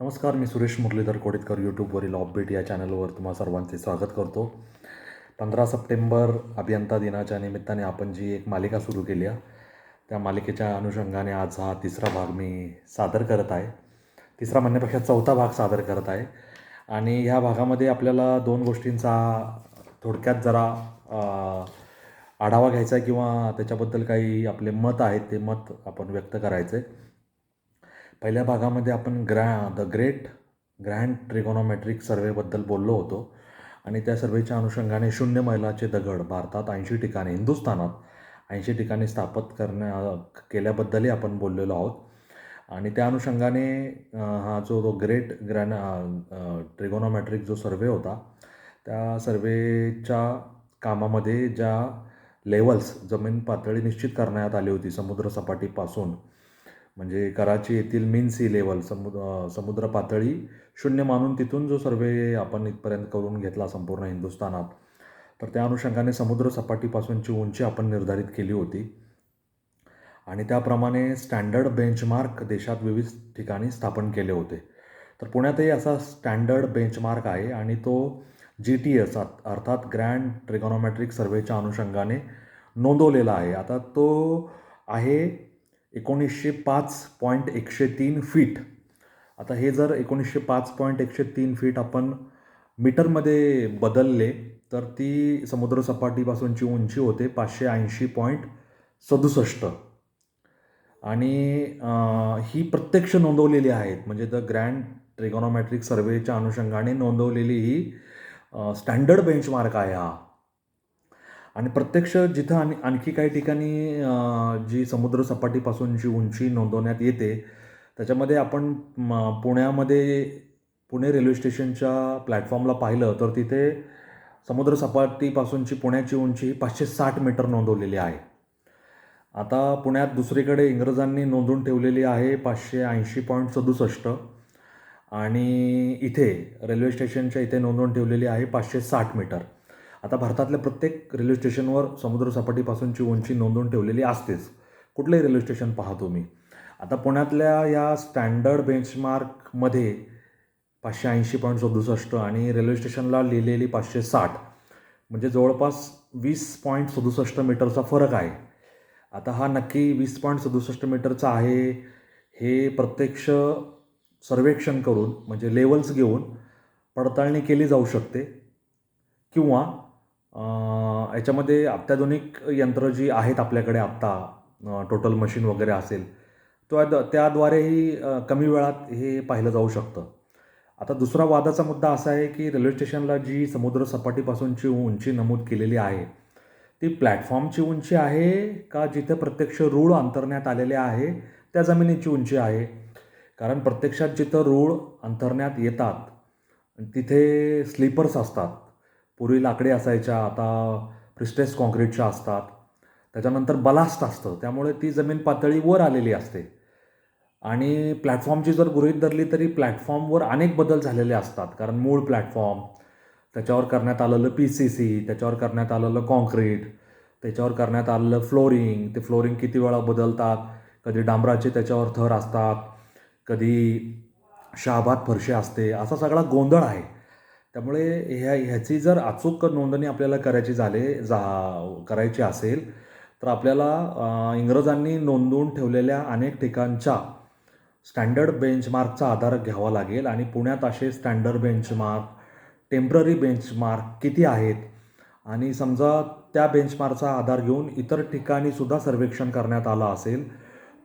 नमस्कार मी सुरेश मुरलीधर कोडितकर यूट्यूबवरील ऑफबीट या चॅनलवर तुम्हा सर्वांचे स्वागत करतो. पंधरा सप्टेंबर अभियंता दिनाच्या निमित्ताने आपण जी एक मालिका सुरू केली आहे त्या मालिकेच्या अनुषंगाने आज हा तिसरा भाग मी सादर करत आहे. तिसरा म्हणण्यापेक्षा चौथा भाग सादर करत आहे. आणि ह्या भागामध्ये आपल्याला दोन गोष्टींचा थोडक्यात जरा आढावा घ्यायचा आहे किंवा त्याच्याबद्दल काही आपले मत आहेत ते मत आपण व्यक्त करायचे पहिल्या भागामध्ये आपण ग्रॅ द ग्रेट ग्रँड ट्रिगोनॉमेट्रिक सर्वेबद्दल बोललो होतो. आणि त्या सर्वेच्या अनुषंगाने शून्य मैलाचे दगड भारतात ऐंशी ठिकाणी हिंदुस्थानात ऐंशी ठिकाणी स्थापित करण्या केल्याबद्दलही आपण बोललेलो आहोत. आणि त्या अनुषंगाने हा जो तो ग्रेट ग्रॅन ट्रिगोनॉमेट्रिक जो सर्वे होता त्या सर्वेच्या कामामध्ये ज्या लेवल्स जमीन पातळी निश्चित करण्यात आली होती समुद्रसपाटीपासून म्हणजे कराची येथील मीन सी लेवल समुद्र समुद्र पातळी शून्य मानून तिथून जो सर्वे आपण इथपर्यंत करून घेतला संपूर्ण हिंदुस्थानात तर त्या अनुषंगाने समुद्र सपाटीपासूनची उंची आपण निर्धारित केली होती. आणि त्याप्रमाणे स्टँडर्ड बेंचमार्क देशात विविध ठिकाणी स्थापन केले होते. तर पुण्यातही असा स्टँडर्ड बेंचमार्क आहे आणि तो जी टी एस अर्थात ग्रँड ट्रिगॉनॉमॅट्रिक सर्वेच्या अनुषंगाने नोंदवलेला आहे. आता तो आहे एकोणीसशे पाच पॉईंट एकशे तीन फीट आता हे जर एकोणीसशे पाच पॉईंट एकशे तीन फीट आपण मीटरमध्ये बदलले तर ती समुद्रसपाटीपासूनची उंची होते पाचशे ऐंशी पॉईंट सदुसष्ट. आणि ही प्रत्यक्ष नोंदवलेली आहेत म्हणजे द ग्रँड ट्रेगोनॉमॅट्रिक सर्वेच्या अनुषंगाने नोंदवलेली ही स्टँडर्ड बेंचमार्क आहे हा. आणि प्रत्यक्ष जिथं आणि आणखी काही ठिकाणी जी समुद्रसपाटीपासून जी उंची नोंदवण्यात येते त्याच्यामध्ये आपण म, पुण्यामध्ये पुणे रेल्वे स्टेशनच्या प्लॅटफॉर्मला पाहिलं तर तिथे समुद्रसपाटीपासूनची पुण्याची उंची पाचशे साठ मीटर नोंदवलेली आहे. आता पुण्यात दुसरीकडे इंग्रजांनी नोंदवून ठेवलेली आहे पाचशे ऐंशी पॉईंट सदुसष्ट आणि इथे रेल्वे स्टेशनच्या इथे नोंदवून ठेवलेली आहे पाचशे साठ मीटर. आता भारतातल्या प्रत्येक रेल्वे स्टेशनवर समुद्रसपाटीपासूनची उंची नोंदवून ठेवलेली असतेच. कुठलंही रेल्वे स्टेशन पाहतो मी. आता पुण्यातल्या या स्टँडर्ड बेंचमार्कमध्ये पाचशे ऐंशी पॉईंट सदुसष्ट आणि रेल्वे स्टेशनला लिहिलेली पाचशे साठ म्हणजे जवळपास वीस पॉईंट सदुसष्ट मीटरचा फरक आहे. आता हा नक्की वीस पॉईंट सदुसष्ट मीटरचा आहे हे प्रत्यक्ष सर्वेक्षण करून म्हणजे लेवल्स घेऊन पडताळणी केली जाऊ शकते किंवा याच्यामध्ये अत्याधुनिक यंत्र जी आहेत आपल्याकडे आत्ता टोटल मशीन वगैरे असेल त्या त्याद्वारेही कमी वेळात हे पाहिलं जाऊ शकतं. आता दुसरा वादाचा मुद्दा असा आहे की रेल्वे स्टेशनला जी समुद्र सपाटीपासूनची उंची नमूद केलेली आहे ती प्लॅटफॉर्मची उंची आहे का जिथे प्रत्यक्ष रूळ अंतरण्यात आलेले आहे त्या जमिनीची उंची आहे? कारण प्रत्यक्षात जिथं रूळ अंतरण्यात येतात तिथे स्लीपर्स असतात. पूर्वी लाकडे असायच्या आता प्रिस्टेस काँक्रीटच्या असतात. त्याच्यानंतर बलास्ट असतं. त्यामुळे ती जमीन पातळी वर आलेली असते. आणि प्लॅटफॉर्मची जर गृहीत धरली तरी प्लॅटफॉर्मवर अनेक बदल झालेले असतात. कारण मूळ प्लॅटफॉर्म त्याच्यावर करण्यात आलेलं पी सी सी त्याच्यावर करण्यात आलेलं काँक्रीट त्याच्यावर करण्यात आलेलं फ्लोरिंग ते फ्लोरिंग किती वेळा बदलतात? कधी डांबराचे त्याच्यावर थर असतात कधी शहाबाद फरशी असते. असा सगळा गोंधळ आहे. त्यामुळे ह्या ह्याची जर अचूक नोंदणी आपल्याला करायची झाले जा करायची असेल तर आपल्याला इंग्रजांनी नोंदवून ठेवलेल्या अनेक ठिकाणच्या स्टँडर्ड बेंचमार्कचा आधार घ्यावा लागेल आणि पुण्यात असे स्टँडर्ड बेंचमार्क टेंपररी बेंचमार्क किती आहेत? आणि समजा त्या बेंचमार्कचा आधार घेऊन इतर ठिकाणीसुद्धा सर्वेक्षण करण्यात आलं असेल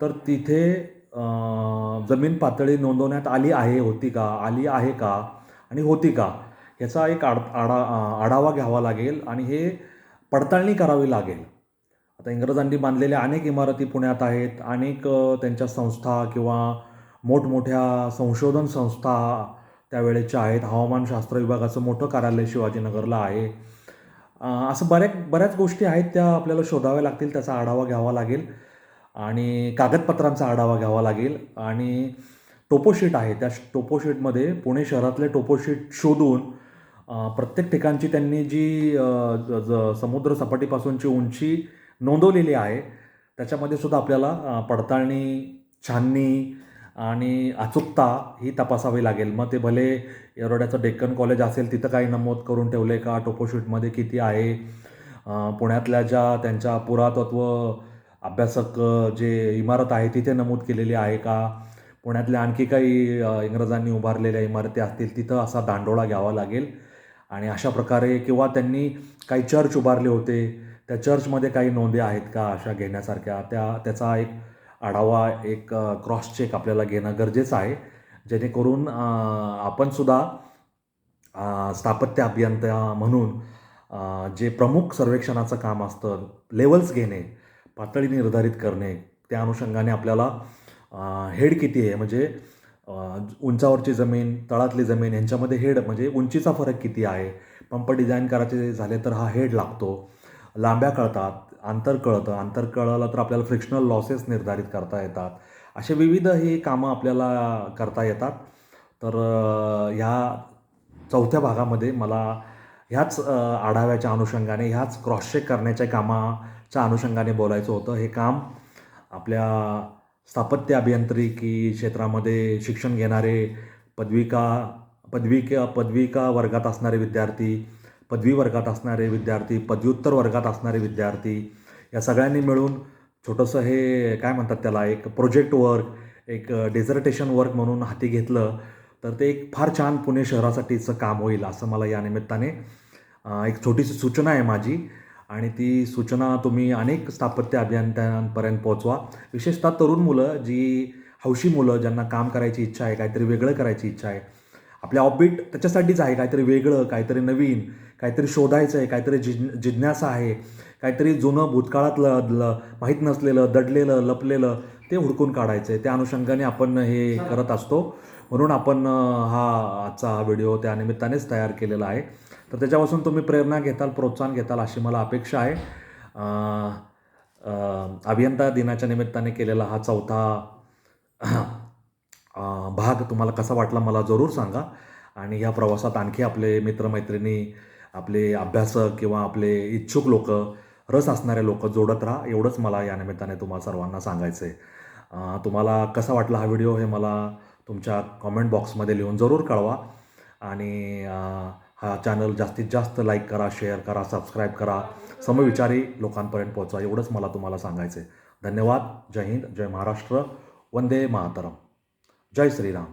तर तिथे जमीन पातळी नोंदवण्यात आली आहे होती का? आली आहे का? आणि होती का? याचा एक आड आडा आढावा घ्यावा लागेल आणि हे पडताळणी करावी लागेल. आता इंग्रजांनी बांधलेल्या अनेक इमारती पुण्यात आहेत. अनेक त्यांच्या संस्था किंवा मोठमोठ्या संशोधन संस्था त्यावेळेच्या आहेत. हवामानशास्त्र विभागाचं मोठं कार्यालय शिवाजीनगरला आहे. असं बऱ्याच बऱ्याच गोष्टी आहेत त्या आपल्याला शोधाव्या लागतील त्याचा आढावा घ्यावा लागेल आणि कागदपत्रांचा आढावा घ्यावा लागेल. आणि टोपोशीट आहे. त्या टोपोशीटमध्ये पुणे शहरातले टोपोशीट शोधून प्रत्येक ठिकाणची त्यांनी जी ज- ज- समुद्र सपाटीपासूनची उंची नोंदवलेली आहे त्याच्यामध्ये सुद्धा आपल्याला पडताळणी छाननी आणि अचूकता ही तपासावी लागेल. मग ते भले येरोड्याचं डेक्कन कॉलेज असेल तिथं काही नमूद करून ठेवलं आहे का टोपोशूटमध्ये किती आहे? पुण्यातल्या ज्या त्यांच्या पुरातत्व अभ्यासक जे इमारत आहे तिथे नमूद केलेली आहे का? पुण्यातल्या आणखी काही इंग्रजांनी उभारलेल्या इमारती असतील तिथं असा दांडोळा घ्यावा लागेल. आणि अशा प्रकारे किंवा त्यांनी काही चर्च उभारले होते त्या चर्चमध्ये काही नोंदी आहेत का अशा घेण्यासारख्या? त्या त्याचा एक आढावा एक क्रॉस चेक आपल्याला घेणं गरजेचं आहे. जेणेकरून आपणसुद्धा स्थापत्य अभियंता म्हणून जे प्रमुख सर्वेक्षणाचं काम असतं लेवल्स घेणे पातळी निर्धारित करणे त्या अनुषंगाने आपल्याला हेड किती आहे? म्हणजे उंचावरची जमीन तळातली जमीन यांच्यामध्ये हेड म्हणजे उंचीचा फरक किती आहे? पंप डिझाईन करायचे झाले तर हा हेड लागतो. लांब्या कळतात अंतर कळतं. अंतर कळलं तर आपल्याला फ्रिक्शनल लॉसेस निर्धारित करता येतात. असे विविध ही कामं आपल्याला करता येतात. तर ह्या चौथ्या भागामध्ये मला ह्याच आढाव्याच्या अनुषंगाने ह्याच क्रॉस चेक करण्याच्या कामाच्या अनुषंगाने बोलायचं होतं. हे काम आपल्या स्थापत्य अभियांत्रिकी क्षेत्रामध्ये शिक्षण घेणारे पदविका पदविका पदविका वर्गात असणारे विद्यार्थी पदवी वर्गात असणारे विद्यार्थी पदव्युत्तर वर्गात असणारे विद्यार्थी या सगळ्यांनी मिळून छोटंसं हे काय म्हणतात त्याला एक प्रोजेक्ट वर्क एक डेझर्टेशन वर्क म्हणून हाती घेतलं तर ते एक फार छान पुणे शहरासाठीचं काम होईल असं मला या निमित्ताने एक छोटीशी सूचना आहे माझी. आणि ती सूचना तुम्ही अनेक स्थापत्य अभियंत्यांपर्यंत पोहोचवा. विशेषतः तरुण मुलं जी हौशी मुलं ज्यांना काम करायची इच्छा आहे काहीतरी वेगळं करायची इच्छा आहे. आपल्या ऑबिट त्याच्यासाठीच आहे काहीतरी वेगळं काहीतरी नवीन काहीतरी शोधायचं आहे काहीतरी जिज् जिज्ञासा आहे काहीतरी जुनं भूतकाळातलं ल माहीत नसलेलं दडलेलं लपलेलं ते हुडकून काढायचं आहे त्या अनुषंगाने आपण हे करत असतो. म्हणून आपण हा आजचा हा व्हिडिओ त्या निमित्तानेच तयार केलेला आहे. तर त्याच्यापासून तुम्ही प्रेरणा घेताल प्रोत्साहन घेताल अशी मला अपेक्षा आहे. अभियंता दिनाच्या निमित्ताने केलेला हा चौथा भाग तुम्हाला कसा वाटला मला जरूर सांगा. आणि ह्या प्रवासात आणखी आपले मित्रमैत्रिणी आपले अभ्यासक किंवा आपले इच्छुक लोक रस असणारे लोक जोडत राहा. एवढंच मला या निमित्ताने तुम्हाला सर्वांना सांगायचं आहे तुम्हाला कसा वाटला हा व्हिडिओ हे मला तुमच्या कॉमेंट बॉक्समध्ये लिहून जरूर कळवा. आणि हा चॅनल जास्तीत जास्त लाईक करा शेअर करा सबस्क्राईब करा. समविचारी लोकांपर्यंत पोहोचा एवढंच मला तुम्हाला सांगायचं आहे धन्यवाद. जय हिंद. जय महाराष्ट्र. वंदे मातरम. जय श्रीराम.